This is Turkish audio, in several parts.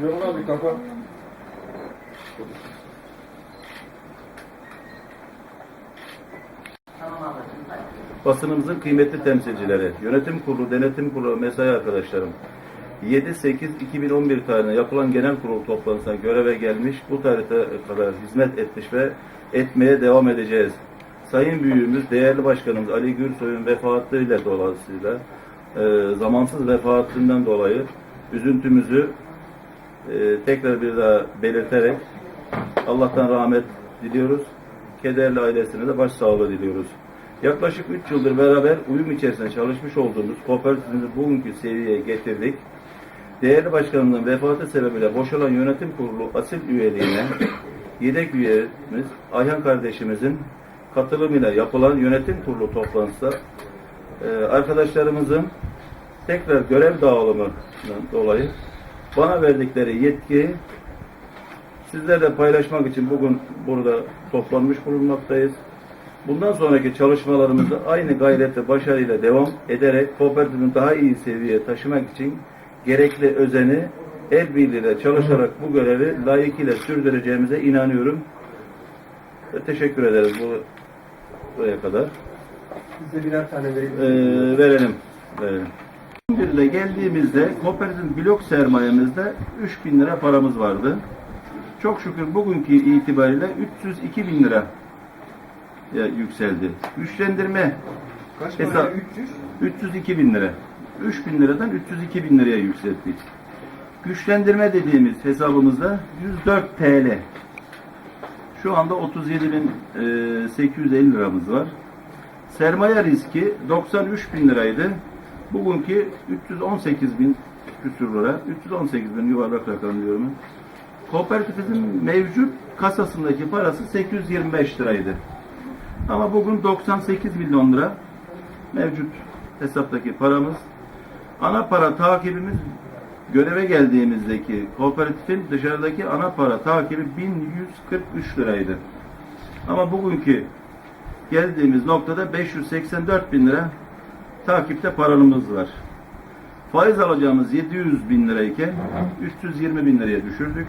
Süleyman abi kafa. Basınımızın kıymetli temsilcileri, yönetim kurulu, denetim kurulu, mesai arkadaşlarım. 7-8-2011 tarihinde yapılan genel kurul toplantısına göreve gelmiş, bu tarihte kadar hizmet etmiş ve etmeye devam edeceğiz. Sayın Büyüğümüz, değerli başkanımız Ali Gürsoy'un vefatıyla dolayısıyla e, zamansız vefatından dolayı üzüntümüzü e, tekrar bir daha belirterek Allah'tan rahmet diliyoruz. Kederli ailesine de başsağlığı diliyoruz. Yaklaşık 3 yıldır beraber uyum içerisinde çalışmış olduğumuz kooperatifimizi bugünkü seviyeye getirdik. Değerli başkanımızın vefatı sebebiyle boşalan yönetim kurulu asil üyeliğine yedek üyemiz Ayhan kardeşimizin katılımıyla yapılan yönetim kurulu toplantısı e, arkadaşlarımızın tekrar görev dağılımından dolayı bana verdikleri yetkiyi sizlerle paylaşmak için bugün burada toplanmış bulunmaktayız. Bundan sonraki çalışmalarımızı aynı gayretle başarıyla devam ederek kooperatifin daha iyi seviyeye taşımak için gerekli özeni el birliğiyle çalışarak bu görevi layıkıyla sürdüreceğimize inanıyorum. Ve teşekkür ederiz bu buraya kadar. Biz de birer tane verelim. Ee, verelim. verelim. İle geldiğimizde kooperatif blok sermayemizde 3000 lira paramız vardı. Çok şükür bugünkü itibariyle 302 bin lira ya yükseldi. Güçlendirme Kaç hesap- para? 300. 302 bin lira. 3 bin liradan 302 bin liraya yükselttik. Güçlendirme dediğimiz hesabımızda 104 TL. Şu anda 37.850 liramız var. Sermaye riski 93 bin liraydı. Bugünkü 318 bin küsur lira. 318 bin yuvarlak rakam diyorum. Kooperatifimizin mevcut kasasındaki parası 825 liraydı. Ama bugün 98 milyon lira mevcut hesaptaki paramız. Ana para takibimiz göreve geldiğimizdeki kooperatifin dışarıdaki ana para takibi 1143 liraydı. Ama bugünkü geldiğimiz noktada 584 bin lira takipte paranımız var. Faiz alacağımız 700 bin lirayken 320 bin liraya düşürdük.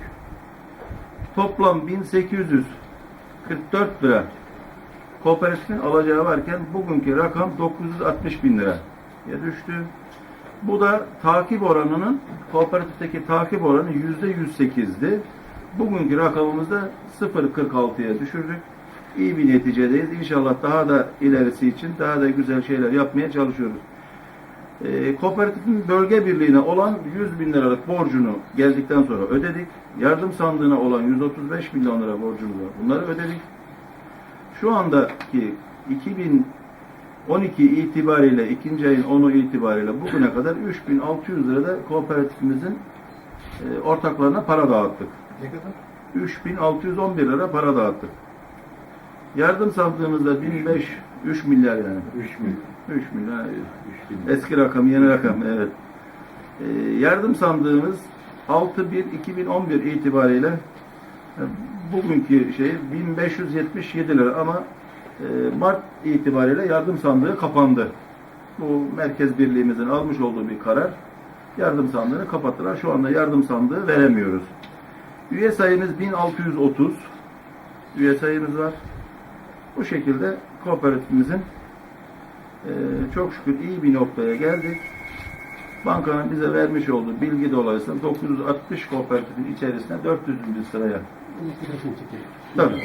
Toplam 1844 lira kooperatifin alacağı varken bugünkü rakam 960 bin liraya düştü. Bu da takip oranının kooperatifteki takip oranı yüzde 108'di. Bugünkü rakamımızda 0.46'ya düşürdük. İyi bir neticedeyiz. İnşallah daha da ilerisi için daha da güzel şeyler yapmaya çalışıyoruz. Ee, kooperatifin bölge birliğine olan 100 bin liralık borcunu geldikten sonra ödedik. Yardım sandığına olan 135 milyon lira borcumuz var. Bunları ödedik. Şu andaki 2012 itibariyle ikinci ayın 10'u itibariyle bugüne kadar 3600 lirada kooperatifimizin e, ortaklarına para dağıttık. Ne kadar? 3611 lira para dağıttık. Yardım sandığımızda 1005 3 milyar yani. 3 milyon. 3 milyar. 3 bin. Eski rakam, yeni rakam evet. Ee, yardım sandığımız 6-1-2011 itibariyle e, bugünkü şey 1577 lira ama e, Mart itibariyle yardım sandığı kapandı. Bu merkez birliğimizin almış olduğu bir karar. Yardım sandığını kapattılar. Şu anda yardım sandığı veremiyoruz. Üye sayımız 1630 üye sayımız var. Bu şekilde kooperatifimizin ee, çok şükür iyi bir noktaya geldik. Bankanın bize vermiş olduğu bilgi dolayısıyla 960 kooperatifin içerisinde 400. sıraya. Tabii.